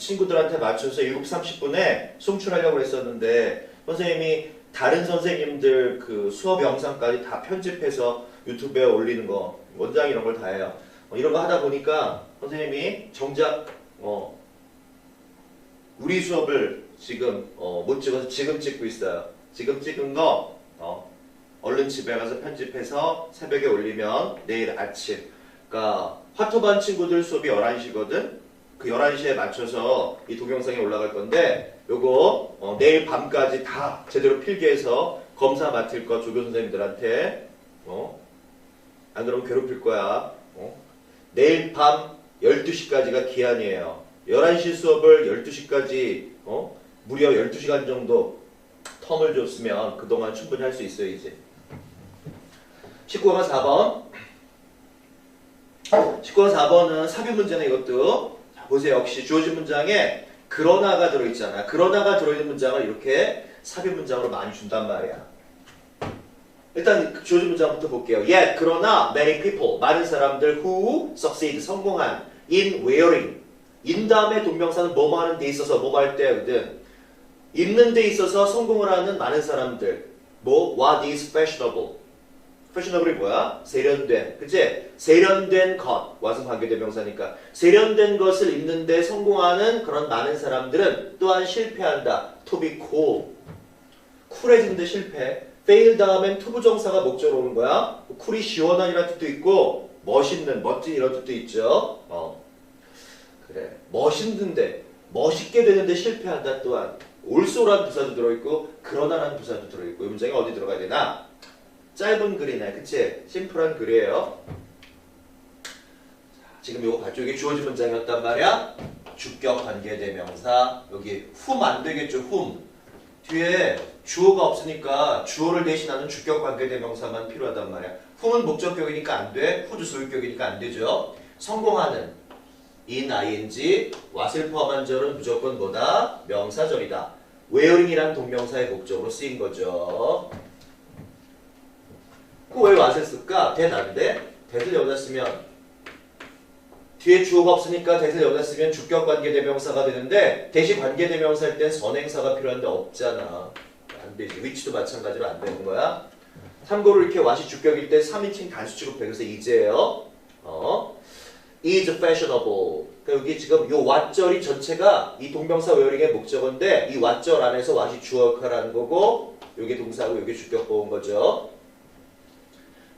친구들한테 맞춰서 7시 30분에 송출하려고 했었는데 선생님이 다른 선생님들 그 수업 영상까지 다 편집해서 유튜브에 올리는 거 원장 이런 걸 다 해요. 어, 이런 거 하다 보니까 선생님이 정작 어, 우리 수업을 지금 어, 못 찍어서 지금 찍고 있어요. 지금 찍은 거 어, 얼른 집에 가서 편집해서 새벽에 올리면 내일 아침 그러니까 화토반 친구들 수업이 11시거든. 그 11시에 맞춰서 이 동영상이 올라갈 건데 요거 어, 내일 밤까지 다 제대로 필기해서 검사 맡을 거 조교 선생님들한테 어? 안 그러면 괴롭힐 거야. 어? 내일 밤 12시까지가 기한이에요. 11시 수업을 12시까지 어? 무려 12시간 정도 텀을 줬으면 그동안 충분히 할 수 있어요, 이제. 19번 4번. 19번 4번은 삽입 문제네, 이것도. 자, 보세요. 역시 주어진 문장에 그러나가 들어있잖아. 그러나가 들어있는 문장을 이렇게 삽입 문장으로 많이 준단 말이야. 일단 그 주어진 문장부터 볼게요. Yet, 그러나 many people, 많은 사람들 who succeed, 성공한 in wearing. in 다음에 동명사는 뭐뭐 하는 데 있어서 뭐뭐 할 때거든. 입는 데 있어서 성공을 하는 많은 사람들. 뭐 what is fashionable. Fashionable이 뭐야? 세련된. 그치? 세련된 것. what은 관계대명사니까. 세련된 것을 입는데 성공하는 그런 많은 사람들은 또한 실패한다. to be cool. 쿨해지는데 실패. fail 다음엔 투부정사가 목적으로 오는 거야. 쿨이 시원한 이라는 뜻도 있고 멋있는, 멋진 이런 뜻도 있죠. 어. 그래. 멋있는데 멋있게 되는데 실패한다 또한 올소라는 부사도 들어있고 그러나라는 부사도 들어있고 이 문장이 어디 들어가야 되나? 짧은 글이네. 그치? 심플한 글이에요. 자, 지금 요거 봤죠? 이게 주어진 문장이었단 말이야. 주격 관계 대명사 여기 whom 안 되겠죠? whom 뒤에 주어가 없으니까 주어를 대신하는 주격 관계 대명사만 필요하단 말이야. whom은 목적격이니까 안 돼. who도 소유격이니까 안 되죠. 성공하는 in ing what을 포함한 절은 무조건 뭐다? 명사절이다. wearing이란 동명사의 목적으로 쓰인 거죠. 그왜 what을 쓸까? 대답인데 대를 여기다 쓰면 뒤에 주어가 없으니까 대를 여기다 쓰면 주격 관계대명사가 되는데 대시 관계대명사일 땐 선행사가 필요한데 없잖아. 안 되지. 위치도 마찬가지로 안 되는 거야. 참고로 이렇게 what이 주격일 때 3인칭 단수 취급해. 그래서 이제요. 어? is fashionable. 그러니까 여기 지금 요 what절이 전체가 이 동명사 wearing의 목적어인데 이 what절 안에서 what이 주어 역할을 하는 거고 요게 동사고 요게 주격 보은 거죠.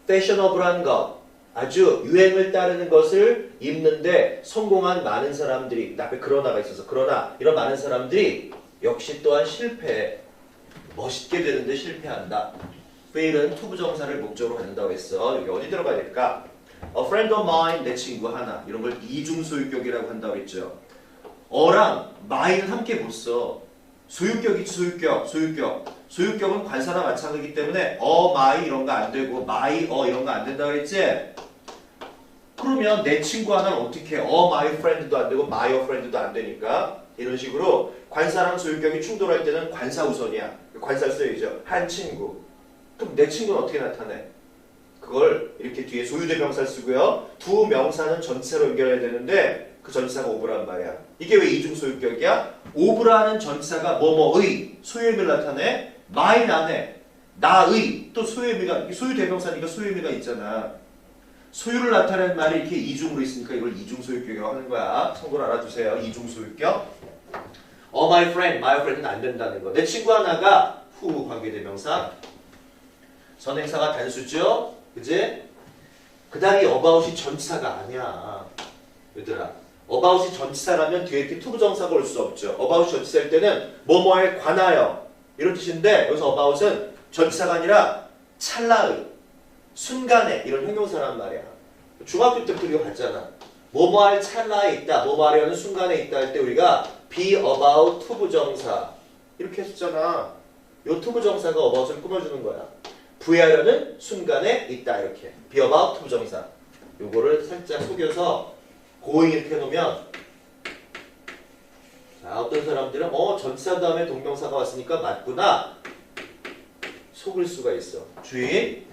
Fashionable한 것. 아주 유행을 따르는 것을 입는데 성공한 많은 사람들이 앞에 그러나가 있어서 그러나 이런 많은 사람들이 역시 또한 실패 멋있게 되는데 실패한다. fail은 투부정사를 목적으로 갖는다고 했어. 여기 어디 들어가야 될까? A friend of mine, 내 친구 하나. 이런 걸 이중소유격이라고 한다고 했죠. 어랑 my는 함께 못 써. 소유격이지 소유격, 소유격. 소유격은 관사나 마찬가지이기 때문에 어, my 이런 거 안 되고 my, 어 이런 거 안 된다고 했지? 그러면 내 친구 하나는 어떻게 해? 어, my friend도 안 되고 my friend도 안 되니까 이런 식으로 관사랑 소유격이 충돌할 때는 관사 우선이야. 관사 써야죠. 한 친구. 그럼 내 친구는 어떻게 나타내? 그걸 이렇게 뒤에 소유대 명사 쓰고요. 두 명사는 전체로 연결해야 되는데 그 전치사가 오브란 말이야. 이게 왜 이중 소유격이야? 오브라는 전치사가 뭐뭐의 소유의미를 나타내. 마인 안에 나의 또 소유의미가 소유 대명사니까 소유의미가 있잖아. 소유를 나타내는 말이 이렇게 이중으로 있으니까 이걸 이중 소유격이라고 하는 거야. 참고로 알아두세요. 이중 소유격. 어, my friend, my friend은 안 된다는 거. 내 친구 하나가 후 관계대명사. 선행사가 단수죠. 그지? 그 다음에 about이 전치사가 아니야. 얘들아. About이 전치사라면 뒤에 이렇게 투부 정사가 올 수 없죠. about이 전치사일 때는 뭐뭐에 관하여 이런 뜻인데 여기서 about은 전치사가 아니라 찰나의 순간에 이런 형용사란 말이야. 중학교 때부터 이거 봤잖아. 뭐뭐 할 찰나에 있다. 뭐뭐 하려는 순간에 있다 할 때 우리가 be about 투부정사 이렇게 했었잖아. 요 투부정사가 about을 꾸며주는 거야. 부여하려는 순간에 있다 이렇게 be about 투부정사 요거를 살짝 속여서 going 이렇게 해놓으면 자, 어떤 사람들은 어 전치사 다음에 동명사가 왔으니까 맞구나 속을 수가 있어. 주의.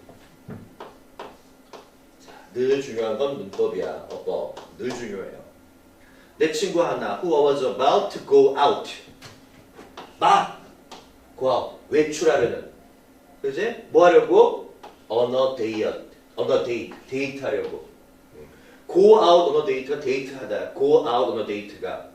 자, 늘 중요한 건 문법이야. 어법. 늘 중요해요. 내 친구 하나 who was about to go out. 막 go out. 외출하려는. 그지? 뭐 하려고? on a date. on a date. 데이트 하려고. Go out on a date가 데이트하다. go out on a date가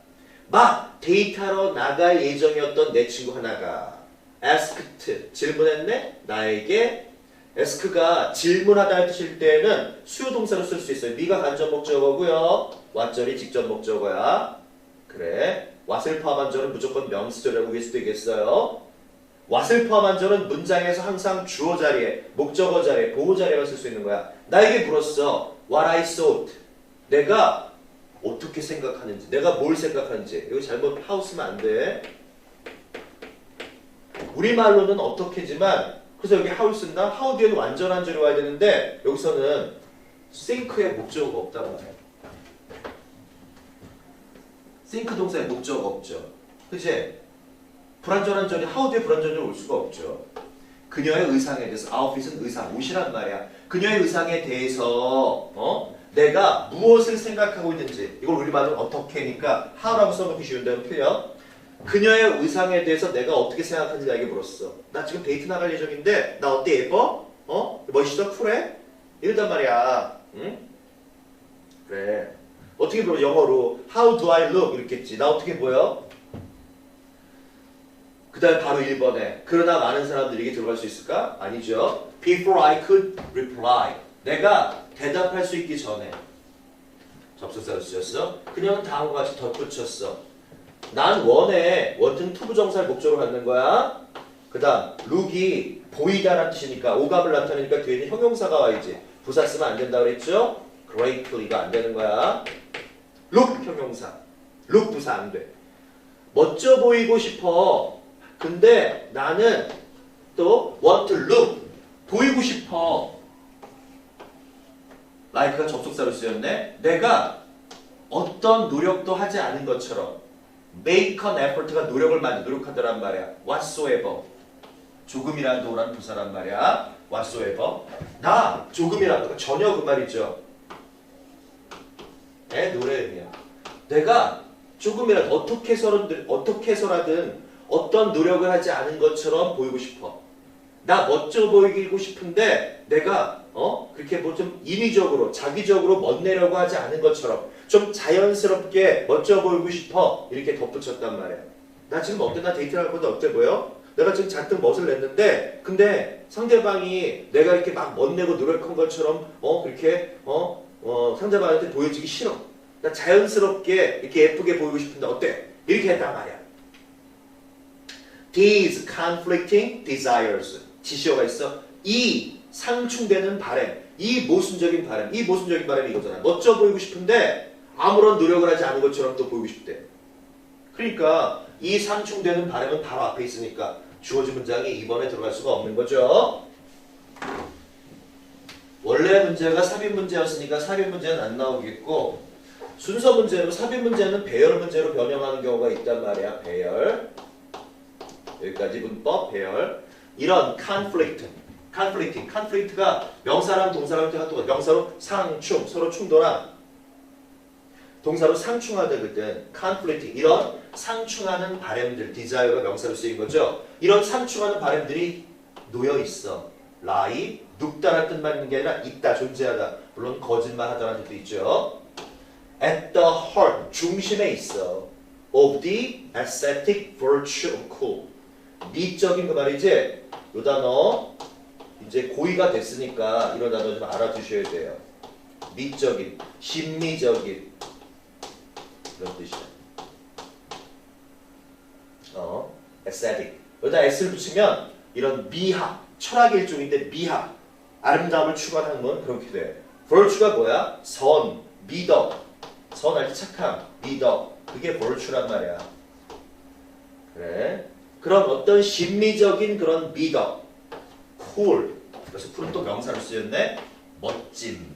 막 데이트하러 나갈 예정이었던 내 친구 하나가 asked 질문했네 나에게 ask가 질문하다는 뜻일 때는 수요 동사로 쓸 수 있어요. 네가 간접 목적어고요. 왓절이 직접 목적어야. 그래. 왓을 포함한 절은 무조건 명사절이라고 볼 수도 있겠어요. 왓을 포함한 절은 문장에서 항상 주어 자리에, 목적어 자리에, 보호 자리에만 쓸 수 있는 거야. 나에게 물었어. What I thought. 내가 어떻게 생각하는지, 내가 뭘 생각하는지. 이거 잘못 하우스면 안 돼. 우리말로는 어떻게지만 그래서 여기 how 쓴다. how 뒤에는 완전한 절이 와야 되는데 여기서는 think의 목적어가 없단 말이야. think 동사의 목적어가 없죠. 그치? 불완전한 절이 how 뒤에 불완전한 절올 수가 없죠. 그녀의 의상에 대해서 아웃핏은 의상, 옷이란 말이야. 그녀의 의상에 대해서 어? 내가 무엇을 생각하고 있는지 이걸 우리 말로 어떻게니까 how라고 써놓기 쉬운데 틀려. 그녀의 의상에 대해서 내가 어떻게 생각하는지 나에게 물었어. 나 지금 데이트 나갈 예정인데 나 어때 예뻐? 어? 멋있어? 쿨해? 이러단 말이야. 응? 그래. 어떻게 물어? 영어로 How do I look? 이렇게 했지. 나 어떻게 보여? 그 다음에 바로 1번에 그러나 많은 사람들이 이게 들어갈 수 있을까? 아니죠. Before I could reply. 내가 대답할 수 있기 전에 접속사를 쓰였어. 그녀는 다음과 같이 덧붙였어. 난 원해. 원튼 투부정사를 목적으로 갖는 거야. 그 다음 룩이 보이다라는 뜻이니까 오감을 나타내니까 뒤에 는 형용사가 와야지. 부사 쓰면 안 된다 그랬죠? greatly가 안 되는 거야. 룩 형용사. 룩 부사 안 돼. 멋져 보이고 싶어. 근데 나는 또 want to look 보이고 싶어. Like가 접속사로 쓰였네. 내가 어떤 노력도 하지 않은 것처럼 make an effort가 노력을 많이 노력하더란 말이야. whatsoever 조금이라도 오라는 부사란 말이야. whatsoever 나 조금이라도 전혀 그 말이죠. 내 노래 의미야. 내가 조금이라도 어떻게 해서든 어떻게 해서라든 어떤 노력을 하지 않은 것처럼 보이고 싶어. 나 멋져 보이고 싶은데 내가 어 그렇게 뭐 좀 인위적으로 자기적으로 멋내려고 하지 않은 것처럼 좀 자연스럽게 멋져 보이고 싶어 이렇게 덧붙였단 말이야. 나 지금 어때? 나 데이트를 할 건데 어때 보여? 내가 지금 잔뜩 멋을 냈는데 근데 상대방이 내가 이렇게 막 멋내고 노력한 것처럼 어 그렇게 어, 어 상대방한테 보여지기 싫어. 나 자연스럽게 이렇게 예쁘게 보이고 싶은데 어때? 이렇게 했단 말이야. These conflicting desires 지시어가 있어. 이 상충되는 바램, 이 모순적인 바램, 이 모순적인 바램이 이거잖아. 멋져 보이고 싶은데 아무런 노력을 하지 않은 것처럼 또 보이고 싶대. 그러니까 이 상충되는 바램은 바로 앞에 있으니까 주어진 문장이 이번에 들어갈 수가 없는 거죠. 원래 문제가 삽입 문제였으니까 삽입 문제는 안 나오겠고 순서 문제로 삽입 문제는 배열 문제로 변형하는 경우가 있단 말이야. 배열. 여기까지 문법 배열. 이런 conflict, conflicting, conflict가 명사랑 동사랑 똑같고 명사로 상충, 서로 충돌한 동사로 상충하다거든. conflicting 이런 상충하는 바램들, desire가 명사로 쓰인 거죠. 이런 상충하는 바램들이 놓여 있어. lie, 눕다라는 뜻만 있는 게 아니라 있다, 존재하다. 물론 거짓말하다라는 뜻도 있죠. at the heart, 중심에 있어. of the aesthetic virtue of cool. 미적인 그 말이지. 이 단어 이제 고의가 됐으니까 이런 단어 좀 알아두셔야 돼요. 미적인, 심미적인 이런 뜻이야. 어, aesthetic. 여기다 s를 붙이면 이런 미학, 철학의 일종인데 미학, 아름다움을 추구하는 학문 그렇게 돼. virtue가 뭐야? 선, 미덕, 선할 때 착함, 미덕. 그게 virtue란 말이야. 그래. 그런 어떤 심미적인 그런 미덕, cool. 그래서 cool은 또 명사로 쓰였네. 멋짐.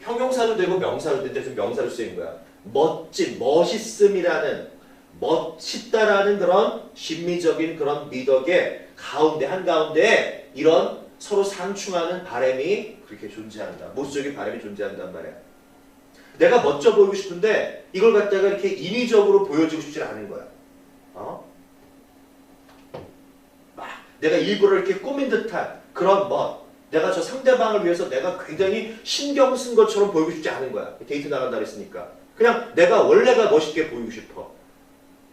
형용사도 되고 명사도 되는데 좀 명사로 쓰인 거야. 멋짐, 멋있음이라는 멋있다라는 그런 심미적인 그런 미덕의 가운데 한가운데 이런 서로 상충하는 바람이 그렇게 존재한다. 모수적인 바람이 존재한단 말이야. 내가 멋져 보이고 싶은데 이걸 갖다가 이렇게 인위적으로 보여주고 싶지 않은 거야. 어? 막 내가 일부러 이렇게 꾸민 듯한 그런 멋. 내가 저 상대방을 위해서 내가 굉장히 신경 쓴 것처럼 보이고 싶지 않은 거야. 데이트 나간다 그랬으니까. 그냥 내가 원래가 멋있게 보이고 싶어.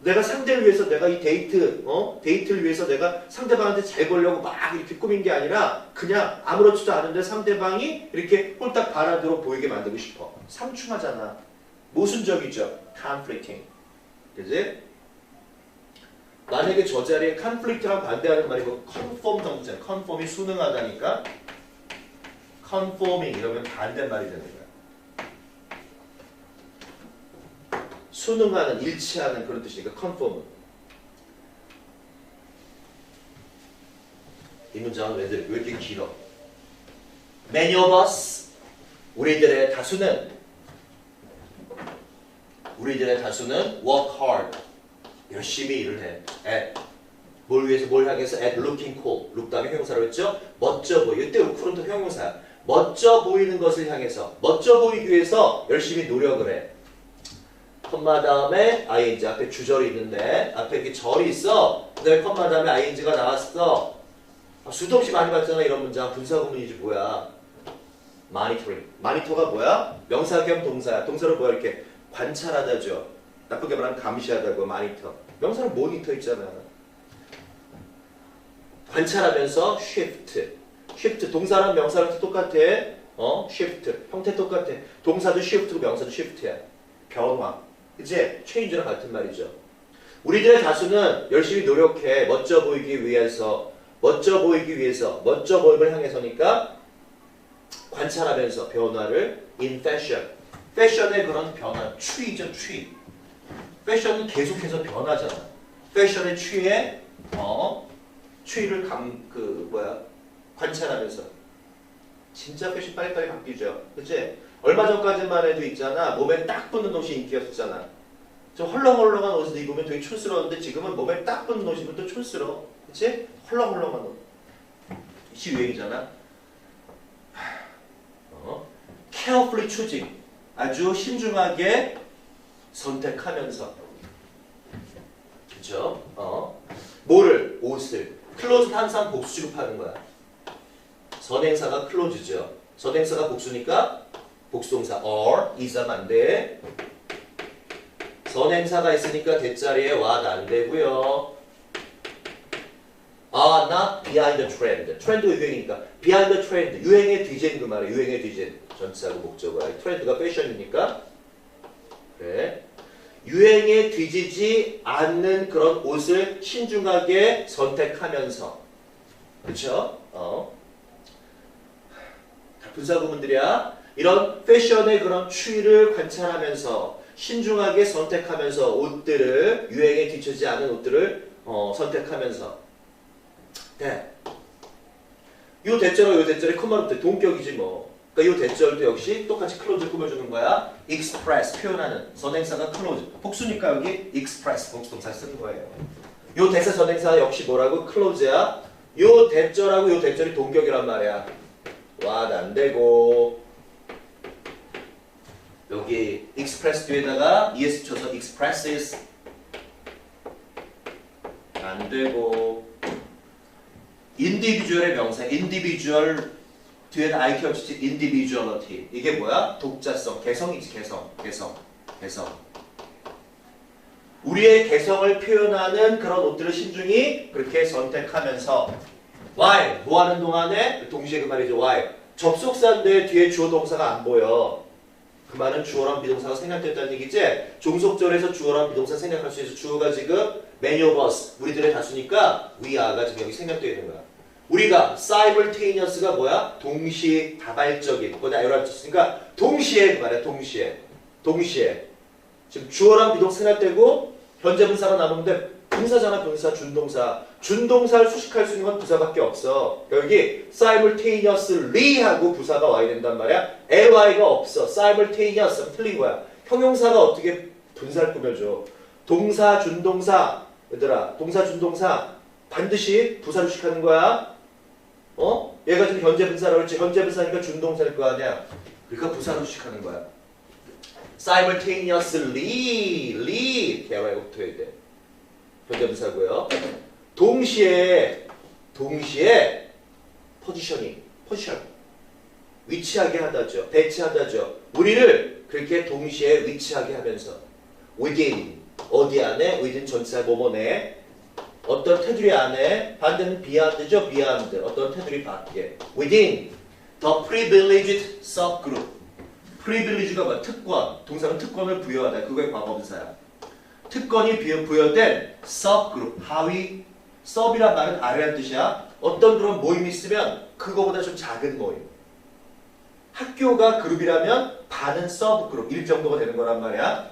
내가 상대를 위해서 내가 이 데이트, 어? 데이트를 위해서 내가 상대방한테 잘 보려고 막 이렇게 꾸민 게 아니라 그냥 아무렇지도 않은데 상대방이 이렇게 홀딱 반하도록 보이게 만들고 싶어. 상충하잖아. 모순적이죠. conflicting. 그지? 만약에 저 자리에 conflict랑 반대하는 말이 뭐 conform 정도 있잖아요. conform이 순응하다니까 conforming 이러면 반대말이 되는 거야. 순응하는, 일치하는 그런 뜻이니까 conform. 이 문장은 왜, 왜 이렇게 길어? Many of us, 우리들의 다수는 우리들의 다수는 work hard, 열심히 일을 해. at 뭘 위해서 뭘 향해서 at looking cool. look 다음에 형용사로 했죠? 멋져 보이. 이때 또 형용사야. 멋져 보이는 것을 향해서 멋져 보이기 위해서 열심히 노력을 해. 컴마 다음에 ing 앞에 주절이 있는데 앞에 이렇게 절이 있어. 그다음에 컴마 다음에 ing가 나왔어. 아, 수도 없이 많이 봤잖아 이런 문장 분사구문이지 뭐야. monitoring. 마니터가 뭐야? 명사 겸 동사야. 동사로 뭐야 이렇게 관찰하다죠. 나쁘게 말하면 감시하다고 마니터. 명사는 모니터 있잖아. 관찰하면서 shift. shift 동사랑 명사랑 똑같아. 어? shift. 형태 똑같아. 동사도 shift고 명사도 shift야. 변화. 이제 change랑 같은 말이죠. 우리들의 다수는 열심히 노력해 멋져 보이기 위해서 멋져 보이기 위해서 멋져 보임을 향해서니까 관찰하면서 변화를 in fashion. 패션의 그런 변화, 추이죠, 추이. 패션은 계속해서 변하잖아. 패션의 추이에 어 추이를 감 그 뭐야 관찰하면서 진짜 패션 빨리빨리 바뀌죠. 그치? 얼마 전까지만 해도 있잖아 몸에 딱 붙는 옷이 인기였었잖아. 좀 헐렁헐렁한 옷을 입으면 되게 촌스러웠는데 지금은 몸에 딱 붙는 옷 입으면 또 촌스러워. 그치? 헐렁헐렁한 옷. 이 유행이잖아. 어? carefully. 아주 신중하게 선택하면서. 그죠? 어? 뭐를? 옷을. 클로즈는 항상 복수 취급하는 거야. 선행사가 클로즈죠. 선행사가 복수니까 복수동사 or is하면 안 돼. 선행사가 있으니까 대자리에 와도 안 되고요. are not behind the trend. 트렌드 유행이니까 behind the trend. 유행에 뒤진 그 말이야. 유행에 뒤진. 전치사고 목적어야. 트렌드가 패션이니까. 그래. 유행에 뒤지지 않는 그런 옷을 신중하게 선택하면서. 그쵸? 어. 다 분사구문들이야. 이런 패션의 그런 추이를 관찰하면서 신중하게 선택하면서 옷들을 유행에 뒤처지 않은 옷들을 어, 선택하면서 네. 요 대절과 요 대절이 컴마부터 동격이지 뭐. 그러니까 요 대절도 역시 똑같이 클로즈 꾸며주는 거야. express 표현하는 선행사가 클로즈. 복수니까 여기 express 복수동사 쓰는 거예요. 요 대사 선행사 역시 뭐라고 클로즈야. 요 대절하고 요 대절이 동격이란 말이야. 와, 안 되고 여기 express 뒤에다가 es 쳐서 expresses 안 되고 individual의 명사 individual 뒤에다 i 겹치지 individuality 이게 뭐야? 독자성, 개성이지 개성, 개성, 개성. 우리의 개성을 표현하는 그런 옷들을 신중히 그렇게 선택하면서 why? 뭐 하는 동안에? 동시에 그 말이죠 why? 접속사인데 뒤에 주어 동사가 안 보여. 그 말은 주어랑 비동사가 생략됐다는 얘기지? 종속절에서 주어랑 비동사 생략할 수 있어. 주어가 지금 many of us 우리들의 다수니까 we are가 지금 여기 생략되어 있는 거야 우리가 simultaneous가 뭐야? 동시 다발적인 거기다 에러를 썼으니까? 동시에 그 말이야 동시에. 동시에. 지금 주어랑 비동사 생략되고 현재 분사가 남았는데 분사잖아 분사 준동사. 준동사를 수식할 수 있는 건 부사밖에 없어. 여기 simultaneously 하고 부사가 와야 된단 말이야. Ly가 없어. simultaneous 틀린 거야. 형용사가 어떻게 분사를 꾸며줘? 동사 준동사. 얘들아 동사 준동사. 반드시 부사로 시작하는 거야. 어? 얘가 지금 현재 분사라고 했지. 현재 분사니까 준동사일 거 아니야. 그러니까 부사로 시작하는 거야. simultaneously, 리 개화가 붙어야 돼. 현재 분사고요. 동시에 동시에 포지셔닝, 포지션 위치하게 하다죠. 배치하다죠. 우리를 그렇게 동시에 위치하게 하면서 within 어디 안에 within 전치사 뭐뭐 내 어떤 테두리 안에 반대는 beyond죠. beyond 어떤 테두리 밖에. Within. the privileged subgroup. Privilege가 뭐야? 특권. 동사는 특권을 부여하다. 그거의 과거분사야 특권이 부여- 부여된 subgroup. 하위 sub이란 말은 아래란 뜻이야. 어떤 그런 모임이 있으면 그거보다 좀 작은 모임. 학교가 그룹이라면 반은 서브 그룹 일 정도가 되는 거란 말이야.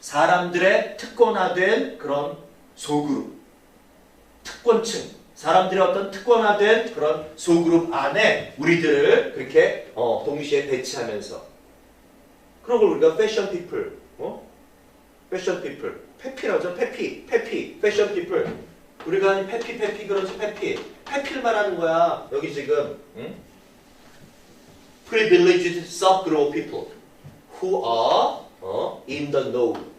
사람들의 특권화된 그런 소그룹, 특권층, 사람들의 어떤 특권화된 그런 소그룹 안에 우리들을 그렇게 어, 동시에 배치하면서 그런 걸 우리가 패션 피플, 어? 패션 피플, 페피라고 하죠. 페피, 페피, 패션 피플. 우리가 아니 페피, 페피 그러지 페피, 페피를 말하는 거야. 여기 지금. 응? privileged subgroup people who are 어, in the know.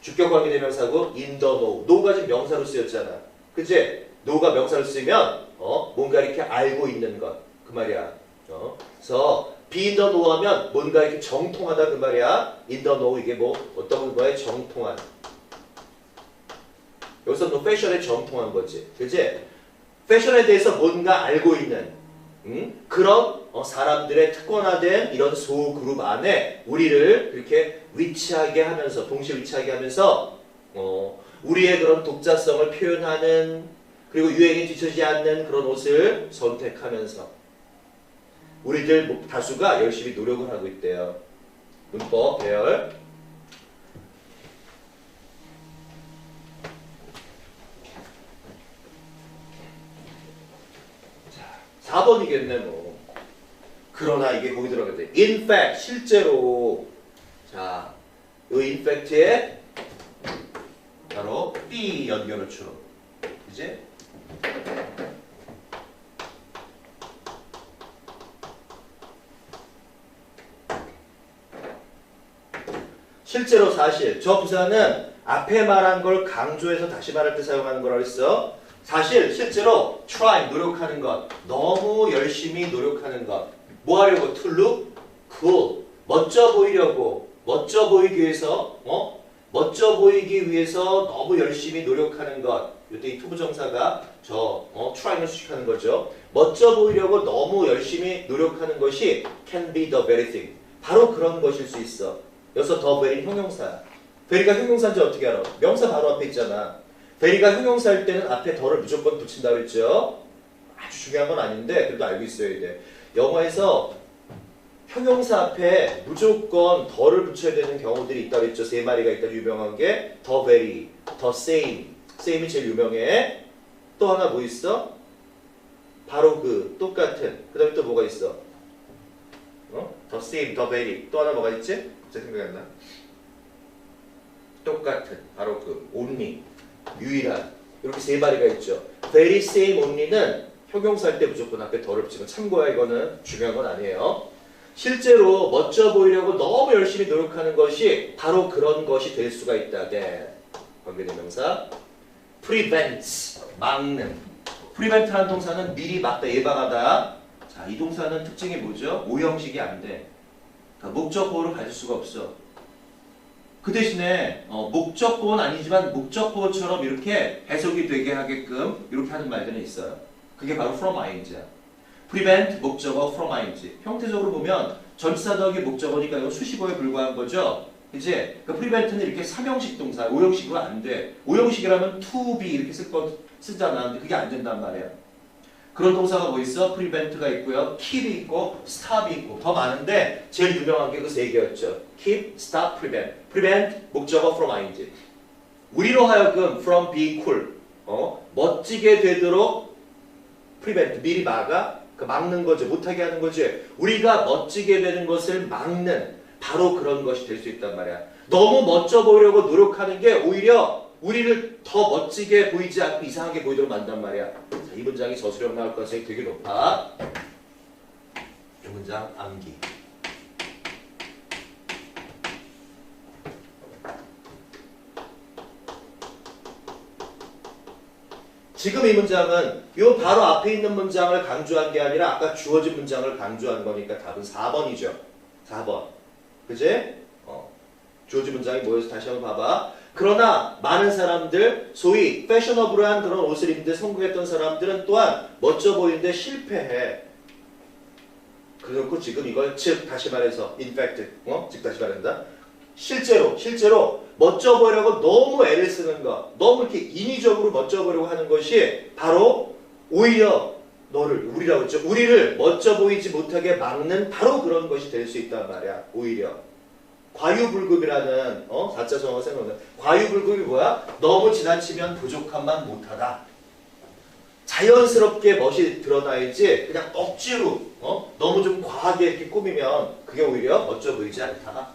주격 관계 대명사고 in the know. know가 지금 명사로 쓰였잖아. 그치? know가 명사로 쓰면 어, 뭔가 이렇게 알고 있는 것. 그 말이야. 어? 그래서 be in 하면 뭔가 이렇게 정통하다 그 말이야. the know 이게 뭐 어떤 거에 정통한. 여기서 너 패션에 정통한 거지. 그치? 패션에 대해서 뭔가 알고 있는 음? 그런 어, 사람들의 특권화된 이런 소그룹 안에 우리를 이렇게 위치하게 하면서 동시에 위치하게 하면서 어, 우리의 그런 독자성을 표현하는 그리고 유행에 뒤처지지 않는 그런 옷을 선택하면서 우리들 뭐 다수가 열심히 노력을 하고 있대요. 문법 배열 자, 4번이겠네 뭐. 그러나 이게 거기 들어가야 돼. In fact, 실제로 자, 이 fact에 바로 B 연결을 쳐. 이제 실제로 사실 저 부사는 앞에 말한 걸 강조해서 다시 말할 때 사용하는 거라고 했어. 사실 실제로 try 노력하는 것 너무 열심히 노력하는 것 뭐 하려고 to look cool 멋져 보이려고 멋져 보이기 위해서 어? 멋져 보이기 위해서 너무 열심히 노력하는 것. 이때 이 투부정사가 저 어, try를 수식하는 거죠. 멋져 보이려고 너무 열심히 노력하는 것이 can be the very thing. 바로 그런 것일 수 있어. 여기서 the very 형용사야 very가 형용사인지 어떻게 알아? 명사 바로 앞에 있잖아. 베리가 형용사일 때는 앞에 더를 무조건 붙인다고 했죠. 아주 중요한 건 아닌데 그래도 알고 있어야 돼. 영어에서 형용사 앞에 무조건 더를 붙여야 되는 경우들이 있다고 했죠. 세 마리가 있다 유명한 게 the very, the same. same이 제일 유명해. 또 하나 뭐 있어? 바로 그 똑같은. 그 다음에 또 뭐가 있어? 어? the same, the very. 또 하나 뭐가 있지? 갑자기 생각이 안 나. 똑같은. 바로 그 only. 유일한 이렇게 세 마리가 있죠. very same only는 형용사일 때 무조건 앞에 덜을 붙이면 참고야 이거는 중요한 건 아니에요. 실제로 멋져 보이려고 너무 열심히 노력하는 것이 바로 그런 것이 될 수가 있다. 네. 관계대명사 prevent 막는 prevent라는 동사는 미리 막다 예방하다. 자, 이 동사는 특징이 뭐죠? 오형식이 안 돼. 그러니까 목적 보호를 가질 수가 없어. 그 대신에 어, 목적 보호는 아니지만 목적 보호처럼 이렇게 해석이 되게 하게끔 이렇게 하는 말들은 있어요. 그게 바로 from ing야. Prevent 목적어 from ing. 형태적으로 보면 전치사 더하기 목적어니까 이거 수식어에 불과한 거죠. 이제 그 prevent는 이렇게 3형식 동사, 5형식으로 안 돼. 5형식이라면 to be 이렇게 쓸 거 쓰잖아. 근데 그게 안 된단 말이야. 그런 동사가 뭐 있어? prevent가 있고요. keep이 있고 stop이 있고 더 많은데 제일 유명한 게 그 세 개였죠. keep, stop, prevent. prevent 목적어 from ing. 우리로 하여금 from being cool 어? 멋지게 되도록 prevent 미리 막아 그 막는 거죠. 못하게 하는 거지. 우리가 멋지게 되는 것을 막는 바로 그런 것이 될 수 있단 말이야. 너무 멋져 보이려고 노력하는 게 오히려 우리를 더 멋지게 보이지 않고 이상하게 보이도록 만단 말이야. 자, 이 문장이 저수령 나올 가능성이 되게 높아. 이 문장 암기. 지금 이 문장은 요 바로 앞에 있는 문장을 강조한 게 아니라 아까 주어진 문장을 강조한 거니까 답은 4번이죠. 4번. 그지? 어. 주어진 문장이 뭐여서 다시 한번 봐봐. 그러나 많은 사람들, 소위 패셔너블한 그런 옷을 입는데 성공했던 사람들은 또한 멋져 보이는데 실패해. 그래놓고 지금 이걸 즉 다시 말해서 in fact, 어? 즉 다시 말한다. 실제로 실제로 멋져 보이려고 너무 애를 쓰는 것, 너무 이렇게 인위적으로 멋져 보이려고 하는 것이 바로 오히려 너를 우리라고 했죠. 우리를 멋져 보이지 못하게 막는 바로 그런 것이 될 수 있단 말이야. 오히려 과유불급이라는 어 사자성어 생각나. 과유불급이 뭐야? 너무 지나치면 부족함만 못하다. 자연스럽게 멋이 드러나야지 그냥 억지로 어 너무 좀 과하게 이렇게 꾸미면 그게 오히려 멋져 보이지 않다.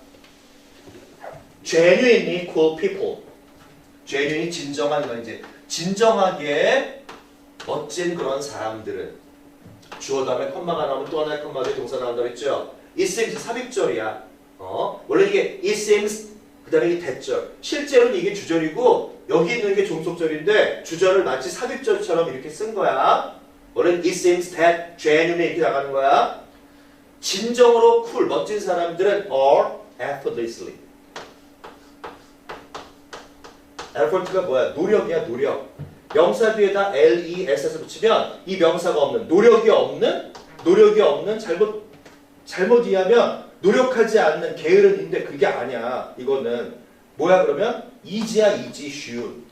Genuinely cool people. genuinely 진정한 건 이제 진정하게 멋진 그런 사람들은 주어 다음에 컴마가 나오면 또 하나의 컴마에 동사 나온다고 했죠. it seems 삽입절이야. 어? 원래 이게 it seems 그 다음에 이게 대절. 실제로는 이게 주절이고 여기 있는 게 종속절인데 주절을 마치 삽입절처럼 이렇게 쓴 거야. 원래는 it seems that genuinely 이렇게 나가는 거야. 진정으로 쿨 멋진 사람들은 are effortlessly effort가 뭐야? 노력이야, 노력. 명사 뒤에다 les를 붙이면 이 명사가 없는 노력이 없는 노력이 없는 잘못 잘못 이해하면 노력하지 않는 게으른인데 그게 아니야. 이거는 뭐야 그러면 easy야 easy 쉬운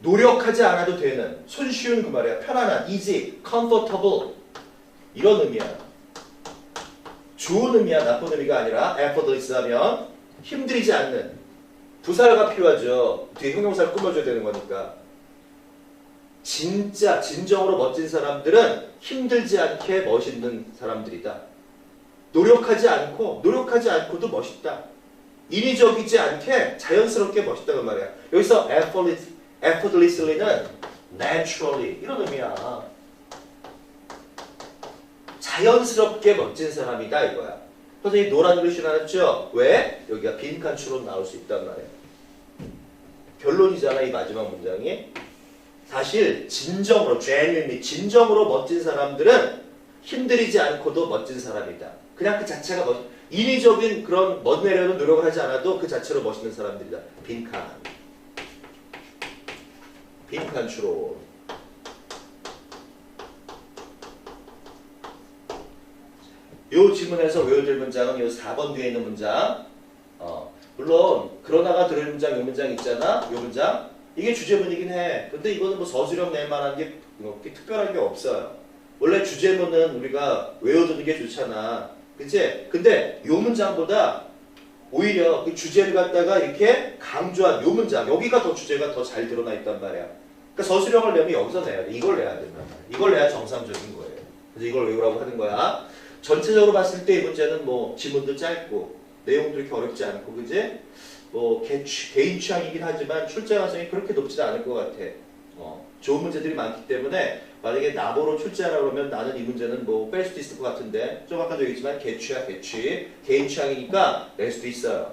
노력하지 않아도 되는 손쉬운 그 말이야. 편안한 easy, comfortable 이런 의미야. 좋은 의미야, 나쁜 의미가 아니라 effortless 하면 힘들이지 않는 부사가 필요하죠. 뒤에 형용사를 꾸며줘야 되는 거니까. 진짜 진정으로 멋진 사람들은 힘들지 않게 멋있는 사람들이다. 노력하지 않고 노력하지 않고도 멋있다. 인위적이지 않게 자연스럽게 멋있다는 말이야. 여기서 effortless, effortlessly는 naturally 이런 의미야. 자연스럽게 멋진 사람이다 이거야. 선생님 노란 글씨 나왔죠? 왜? 여기가 빈칸추로 나올 수 있단 말이야. 결론이잖아 이 마지막 문장이. 사실 진정으로 genuinely 진정으로 멋진 사람들은 힘들이지 않고도 멋진 사람이다. 그냥 그 자체가 멋 인위적인 그런 멋내려는 노력을 하지 않아도 그 자체로 멋있는 사람들이다. 빈칸. 빈칸 추론. 요 지문에서 외워질 문장은 요 4번 뒤에 있는 문장. 어, 물론 그러다가 들을 문장 요 문장 있잖아. 요 문장. 이게 주제문이긴 해. 근데 이거는 뭐 서술형 낼 만한 게 뭐, 그렇게 특별한 게 없어요. 원래 주제문은 우리가 외워두는 게 좋잖아. 그치? 근데 요 문장보다 오히려 그 주제를 갖다가 이렇게 강조한 요 문장, 여기가 더 주제가 더 잘 드러나 있단 말이야. 그러니까 서술형을 내면 여기서 내야 돼. 이걸 내야 말이야. 이걸 내야 정상적인 거예요. 그래서 이걸 외우라고 하는 거야. 전체적으로 봤을 때 이 문제는 뭐 지문도 짧고 내용도 이렇게 어렵지 않고 그지? 뭐 개, 개인 취향이긴 하지만 출제 가능성이 그렇게 높지는 않을 것 같아. 어, 좋은 문제들이 많기 때문에 만약에 나보러 출제하라 그러면 나는 이 문제는 뭐 뺄 수도 있을 것 같은데 좀 아까도 얘기했지만 개취야 개취 개인 취향이니까 낼 수도 있어요.